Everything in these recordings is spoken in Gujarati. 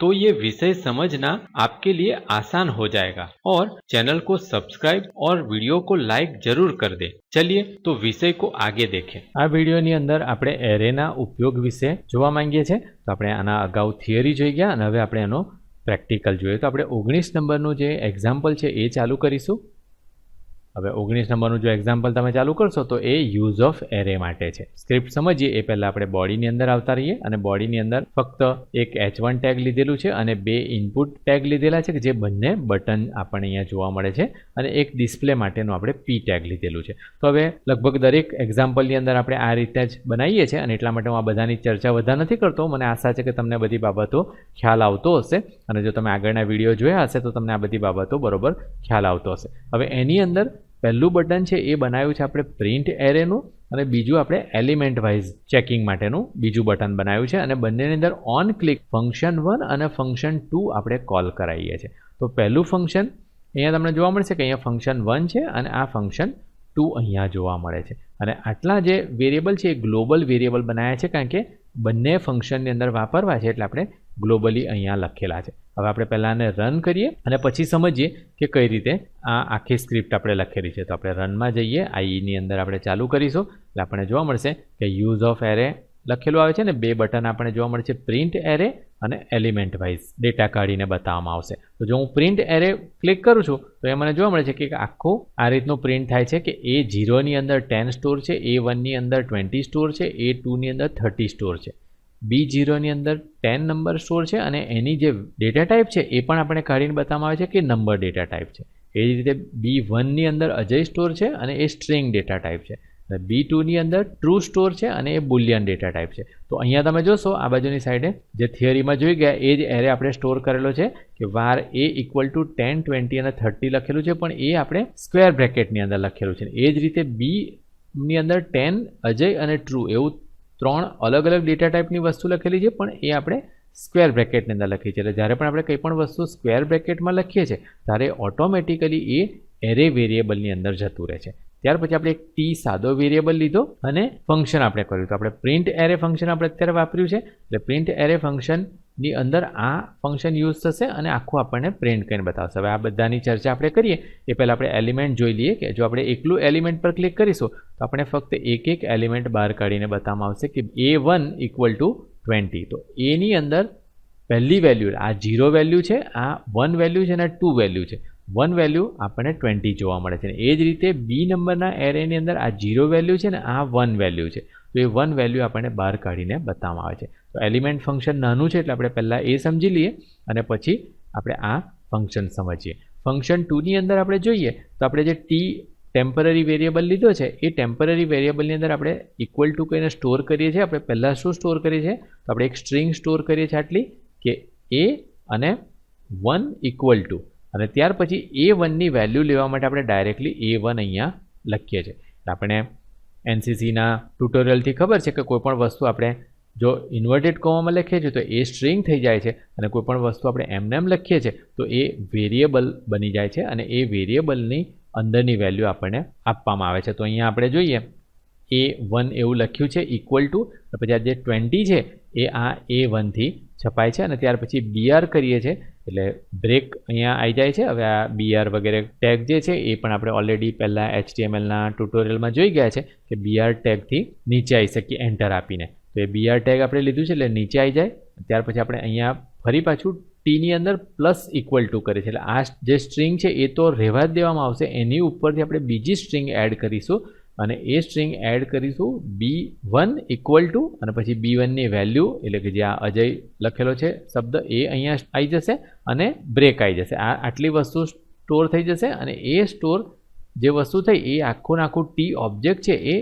तो ये विषय समझना आपके लिए आसान हो जाएगा और चैनल को सब्सक्राइब और वीडियो को लाइक जरूर कर दे चलिए तो विषय को आगे देखें આ વિડીયોની અંદર આપણે એરેના ઉપયોગ વિશે જોવા માંગીએ છીએ તો આપણે આના અગાઉ થિયરી જોઈ ગયા અને હવે આપણે એનો પ્રેક્ટિકલ જોઈએ તો આપણે ઓગણીસ નંબરનું જે એક્ઝામ્પલ છે એ ચાલુ કરીશું હવે ઓગણીસ નંબરનું જો એક્ઝામ્પલ તમે ચાલુ કરશો, તો એ યુઝ ઓફ એરે માટે છે. સ્ક્રિપ્ટ સમજીએ, એ પહેલાં આપણે બોડીની અંદર આવતા રહીએ અને બોડીની અંદર ફક્ત એક એચ વન ટેગ લીધેલું છે અને બે ઇનપુટ ટેગ લીધેલા છે કે જે બંને બટન આપણને અહીંયા જોવા મળે છે અને એક ડિસ્પ્લે માટેનું આપણે પી ટેગ લીધેલું છે. તો હવે લગભગ દરેક એક્ઝામ્પલની અંદર આપણે આ રીતે જ બનાવીએ છીએ અને એટલા માટે હું આ બધાની ચર્ચા વધારે નથી કરતો. મને આશા છે કે તમને બધી બાબતો ખ્યાલ આવતો હશે અને જો તમે આગળના વીડિયો જોયા હશે, તો તમને આ બધી બાબતો બરોબર ખ્યાલ આવતો હશે. હવે એની અંદર પહેલું બટન છે એ બનાવ્યું છે આપણે પ્રિન્ટ એરેનું અને બીજું આપણે એલિમેન્ટ વાઇઝ ચેકિંગ માટેનું બીજું બટન બનાવ્યું છે અને બંનેની અંદર ઓન ક્લિક ફંક્શન વન અને ફંક્શન ટુ આપણે કોલ કરાવીએ છીએ. તો પહેલું ફંક્શન અહીંયા તમને જોવા મળશે કે અહીંયા ફંક્શન વન છે અને આ ફંક્શન ટુ અહીંયા જોવા મળે છે. અને આટલા જે વેરિયેબલ છે એ ગ્લોબલ વેરિયેબલ બનાવ્યા છે કારણ કે બંને ફંક્શનની અંદર વાપરવા છે એટલે આપણે ગ્લોબલી અહીંયા લખેલા છે. હવે આપણે પહેલાં આને રન કરીએ અને પછી સમજીએ કે કઈ રીતે આ આખી સ્ક્રિપ્ટ આપણે લખેલી છે. તો આપણે રનમાં જઈએ આઈની અંદર આપણે ચાલુ કરીશું. એટલે આપણને જોવા મળશે કે યુઝ ઓફ એરે લખેલું આવે છે ને, બે બટન આપણે જોવા મળે છે પ્રિન્ટ એરે અને એલિમેન્ટ વાઇઝ. ડેટા કાઢીને બતાવવામાં આવશે. તો જો હું પ્રિન્ટ એરે ક્લિક કરું છું, તો એ મને જોવા મળે છે કે આખું આ રીતનું પ્રિન્ટ થાય છે કે એ ઝીરોની અંદર ટેન સ્ટોર છે, એ વનની અંદર ટ્વેન્ટી સ્ટોર છે, એ ટુની અંદર થર્ટી સ્ટોર છે. બી જીરોની અંદર ટેન નંબર સ્ટોર છે અને એની જે ડેટા ટાઈપ છે એ પણ આપણે કાઢીને બતાવવામાં આવે છે કે નંબર ડેટા ટાઈપ છે. એ જ રીતે બી વનની અંદર અજય સ્ટોર છે અને એ સ્ટ્રિંગ ડેટા ટાઈપ છે. અને બી ટુની અંદર ટ્રુ સ્ટોર છે અને એ બુલિયન ડેટા ટાઈપ છે. તો અહીંયા તમે જોશો, આ બાજુની સાઈડે જે થિયરીમાં જોઈ ગયા, એ જ એરે આપણે સ્ટોર કરેલો છે કે var a equal to ten twenty અને થર્ટી લખેલું છે, પણ એ આપણે સ્ક્વેર બ્રેકેટની અંદર લખેલું છે. એ જ રીતે બીની અંદર ટેન અજય અને ટ્રુ એવું ત્રણ અલગ અલગ ડેટા ટાઈપની વસ્તુ લખેલી છે, પણ એ આપણે સ્ક્વેર બ્રેકેટની અંદર લખી છે. એટલે જ્યારે પણ આપણે કંઈ પણ વસ્તુ સ્ક્વેર બ્રેકેટમાં લખીએ છીએ, ત્યારે ઓટોમેટિકલી એ એરે વેરિયેબલની અંદર જતું રહે છે. ત્યાર પછી આપણે એક ટી સાદો વેરિયેબલ લીધો અને ફંક્શન આપણે કર્યું. તો આપણે પ્રિન્ટ એરે ફંક્શન આપણે અત્યારે વાપર્યું છે. એટલે પ્રિન્ટ એરે ફંક્શનની અંદર આ ફંક્શન યુઝ થશે અને આખું આપણને પ્રિન્ટ કરીને બતાવશે. હવે આ બધાની ચર્ચા આપણે કરીએ. એ પહેલાં આપણે એલિમેન્ટ જોઈ લઈએ કે જો આપણે એકલું એલિમેન્ટ પર ક્લિક કરીશું, તો આપણે ફક્ત એક એક એલિમેન્ટ બહાર કાઢીને બતાવવામાં આવશે કે a one equal to twenty તો એની અંદર પહેલી વેલ્યુ આ ઝીરો વેલ્યુ છે, આ વન વેલ્યુ છે અને ટુ વેલ્યુ છે. વન વેલ્યુ આપણને ટ્વેન્ટી જોવા મળે છે. એ જ રીતે બી નંબરના એરેની અંદર આ ઝીરો વેલ્યુ છે ને આ વન વેલ્યુ છે. તો એ વન વેલ્યુ આપણને બહાર કાઢીને બતાવવામાં આવે છે. તો એલિમેન્ટ ફંક્શન નાનું છે એટલે આપણે પહેલાં એ સમજી લઈએ અને પછી આપણે આ ફંક્શન સમજીએ. ફંક્શન ટુની અંદર આપણે જોઈએ તો આપણે જે ટી ટેમ્પરરી વેરિયેબલ લીધો છે, એ ટેમ્પરરી વેરિયેબલની અંદર આપણે ઇક્વલ ટુ કહીને સ્ટોર કરીએ છીએ. આપણે પહેલાં શું સ્ટોર કરીએ છીએ? તો આપણે એક સ્ટ્રિંગ સ્ટોર કરીએ છીએ આટલી કે એ અને વન ઇક્વલ ટુ અને ત્યાર પછી એ વનની વેલ્યુ લેવા માટે આપણે ડાયરેક્ટલી એ વન અહીંયા લખીએ છીએ. આપણે એનસીસીના ટ્યુટોરિયલથી ખબર છે કે કોઈપણ વસ્તુ આપણે જો ઇન્વર્ટેડ કોમામાં લખીએ છીએ તો એ સ્ટ્રિંગ થઈ જાય છે અને કોઈપણ વસ્તુ આપણે એમનેમ લખીએ છીએ તો એ વેરિયેબલ બની જાય છે અને એ વેરિયેબલની અંદરની વેલ્યુ આપણને આપવામાં આવે છે. તો અહીંયા આપણે જોઈએ એ વન એવું લખ્યું છે ઇક્વલ ટુ પછી આ જે ટ્વેન્ટી છે એ આ એ વનથી છપાય છે અને ત્યાર પછી બીઆર કરીએ છીએ. એટલે બ્રેક અહીંયા આવી જાય છે. હવે આ બીઆર વગેરે ટેગ જે છે, એ પણ આપણે ઓલરેડી પહેલાં એચટીએમએલના ટ્યુટોરિયલમાં જોઈ ગયા છે કે બીઆર ટેગથી નીચે આવી શકીએ એન્ટર આપીને. તો એ બીઆર ટેગ આપણે લીધું છે એટલે નીચે આવી જાય. ત્યાર પછી આપણે અહીંયા ફરી પાછું ટીની અંદર પ્લસ ઇક્વલ ટુ કરે છે એટલે આ જે સ્ટ્રિંગ છે, એ તો રહેવા જ દેવામાં આવશે. એની ઉપરથી આપણે બીજી સ્ટ્રિંગ એડ કરીશું. અને એ સ્ટ્રિંગ એડ કરીશું. બી વન ઇક્વલ ટુ અને પછી બી વનની વેલ્યુ એટલે કે જે આ અજય લખેલો છે, શબ્દ એ અહીંયા આવી જશે અને બ્રેક આવી જશે. આ આટલી વસ્તુ સ્ટોર થઈ જશે અને એ સ્ટોર જે વસ્તુ થઈ, એ આખું આખું ટી ઓબ્જેક્ટ છે, એ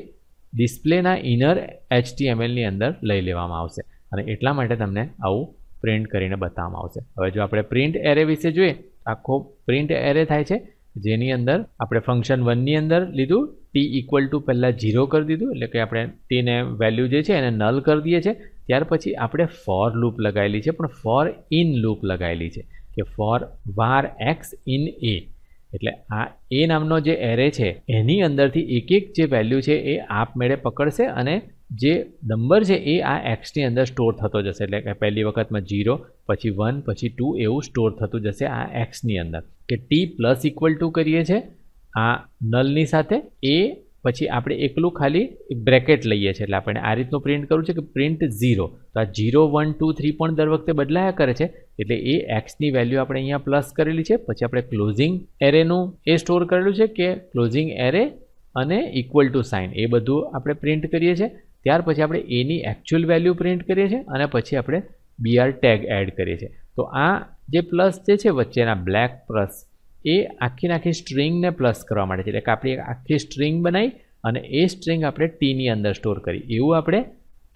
ડિસ્પ્લેના ઇનર એચટીએમએલની અંદર લઈ લેવામાં આવશે. અને એટલા માટે તમને આવું પ્રિન્ટ કરીને બતાવવામાં આવશે. હવે જો આપણે પ્રિન્ટ એરે વિશે જોઈએ, આખો પ્રિન્ટ એરે થાય છે, જેની અંદર આપણે ફંક્શન વનની અંદર લીધું ટી ઇક્વલ ટુ પહેલાં ઝીરો કરી દીધું, એટલે કે આપણે ટીને વેલ્યુ જે છે એને નલ કરી દઈએ છીએ. ત્યાર પછી આપણે ફોર લૂપ લગાવેલી છે, પણ ફોર ઇન લૂપ લગાવેલી છે, કે ફોર વાર એક્સ ઇન એ એટલે આ એ નામનો જે એરે છે, એની અંદરથી એક એક જે વેલ્યુ છે એ આપમેળે પકડશે અને જે નંબર છે એ આ એક્સની અંદર સ્ટોર થતો જશે. એટલે કે પહેલી વખતમાં જીરો પછી વન પછી ટુ એવું સ્ટોર થતું જશે આ એક્સની અંદર. કે ટી પ્લસ ઇક્વલ ટુ કરીએ છીએ આ નલની સાથે એ પછી આપણે એકલું ખાલી બ્રેકેટ લઈએ છીએ. એટલે આપણે આ રીતનું પ્રિન્ટ કરવું છે કે પ્રિન્ટ ઝીરો. તો આ ઝીરો, વન, ટુ, થ્રી પણ દર વખતે બદલાયા કરે છે. એટલે એ એક્સની વેલ્યુ આપણે અહીંયા પ્લસ કરેલી છે. પછી આપણે ક્લોઝિંગ એરેનું એ સ્ટોર કરેલું છે કે ક્લોઝિંગ એરે અને ઇક્વલ ટુ સાઇન. એ બધું આપણે પ્રિન્ટ કરીએ છીએ. ત્યાર પછી આપણે એની એકચ્યુઅલ વેલ્યુ પ્રિન્ટ કરીએ છીએ અને પછી આપણે બીઆર ટેગ એડ કરીએ છીએ. તો આ જે પ્લસ જે છે વચ્ચેના બ્લેક પ્લસ એ આખી આખી સ્ટ્રિંગને પ્લસ કરવા માટે છે. એટલે કે આપણે આખી સ્ટ્રિંગ બનાવી અને એ સ્ટ્રિંગ આપણે ટીની અંદર સ્ટોર કરી. એવું આપણે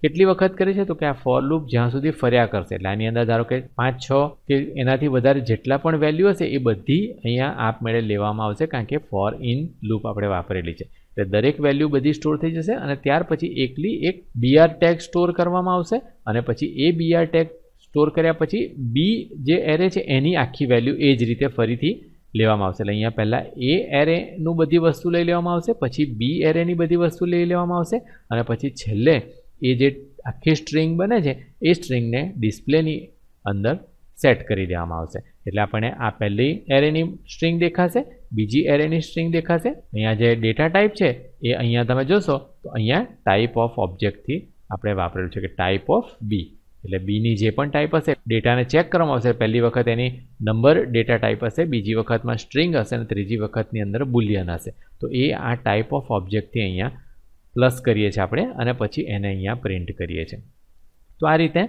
કેટલી વખત કરીએ છીએ? તો કે આ ફોર લૂપ જ્યાં સુધી ફર્યા કરશે. એટલે આની અંદર ધારો કે પાંચ, છ કે એનાથી વધારે જેટલા પણ વેલ્યુ હશે, એ બધી અહીંયા આપમેળે લેવામાં આવશે, કારણ કે ફોર ઇન લૂપ આપણે વાપરેલી છે. એટલે દરેક વેલ્યુ બધી સ્ટોર થઈ જશે અને ત્યાર પછી એકલી એક બીઆર ટેગ સ્ટોર કરવામાં આવશે અને પછી એ બીઆર ટેગ સ્ટોર કર્યા પછી બી જે એરે છે, એની આખી વેલ્યુ એ જ રીતે ફરીથી લેવામાં આવશે. એટલે અહીંયા પહેલાં એ એરેનું બધી વસ્તુ લઈ લેવામાં આવશે, પછી બી એરેની બધી વસ્તુ લઈ લેવામાં આવશે, અને પછી છેલ્લે એ જે આખી સ્ટ્રિંગ બને છે, એ સ્ટ્રિંગને ડિસ્પ્લેની અંદર સેટ કરી દેવામાં આવશે. એટલે આપણને આ પહેલી એરેની સ્ટ્રિંગ દેખાશે, બીજી એરેની સ્ટ્રિંગ દેખાશે. અહીંયા જે ડેટા ટાઈપ છે, એ અહીંયા તમે જોશો, તો અહીંયા ટાઈપ ઓફ ઓબ્જેક્ટથી આપણે વાપરેલું છે કે ટાઈપ ઓફ બી. એટલે બીની જે પણ ટાઈપ હશે ડેટાને ચેક કરવામાં આવશે. પહેલી વખત એની નંબર ડેટા ટાઈપ હશે. બીજી વખતમાં સ્ટ્રિંગ હશે અને ત્રીજી વખતની અંદર બુલિયન હશે. તો એ આ ટાઈપ ઓફ ઓબ્જેક્ટથી અહીંયા પ્લસ કરીએ છીએ આપણે અને પછી એને અહીંયા પ્રિન્ટ કરીએ છીએ. તો આ રીતે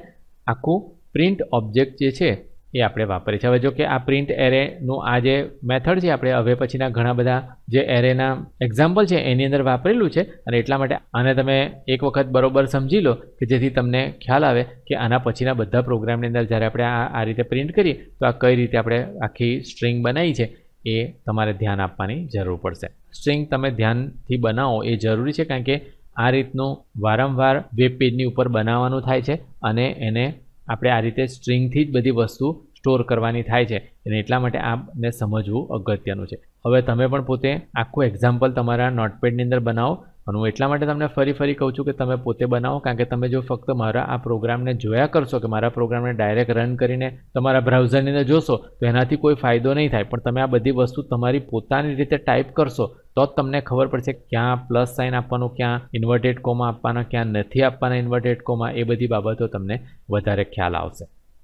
આખું પ્રિન્ટ ઓબ્જેક્ટ જે છે એ આપણે વાપરીએ છીએ. હવે જો કે આ પ્રિન્ટ એરેનું આ જે મેથડ છે, આપણે હવે પછીના ઘણા બધા જે એરેના એક્ઝામ્પલ છે, એની અંદર વાપરેલું છે અને એટલા માટે આને તમે એક વખત બરોબર સમજી લો કે જેથી તમને ખ્યાલ આવે કે આના પછીના બધા પ્રોગ્રામની અંદર જ્યારે આપણે આ આ રીતે પ્રિન્ટ કરીએ, તો આ કઈ રીતે આપણે આખી સ્ટ્રિંગ બનાવી છે, એ તમારે ધ્યાન આપવાની જરૂર પડશે. સ્ટ્રિંગ તમે ધ્યાનથી બનાવો એ જરૂરી છે કારણ કે આ રીતનું વારંવાર વેબ પેજની ઉપર બનાવવાનું થાય છે અને એને આપણે આ રીતે સ્ટ્રિંગથી જ બધી વસ્તુ સ્ટોર કરવાની થાય છે. અને એટલા માટે આને સમજવું અગત્યનું છે. હવે તમે પણ પોતે આખું એક્ઝામ્પલ તમારા નોટપેડની અંદર બનાવો. અને હું એટલા માટે તમને ફરી ફરી કહું છું કે તમે પોતે બનાવો, કારણ કે તમે જો ફક્ત મારા આ પ્રોગ્રામને જોયા કરશો કે મારા પ્રોગ્રામને ડાયરેક્ટ રન કરીને તમારા બ્રાઉઝરની જોશો, તો એનાથી કોઈ ફાયદો નહીં થાય. પણ તમે આ બધી વસ્તુ તમારી પોતાની રીતે ટાઈપ કરશો, તો જ તમને ખબર પડશે ક્યાં પ્લસ સાઇન આપવાનું, ક્યાં ઇન્વર્ટેડ કોમાં આપવાના, ક્યાં નથી આપવાના ઇન્વર્ટેડ કોમાં, એ બધી બાબતો તમને વધારે ખ્યાલ આવશે.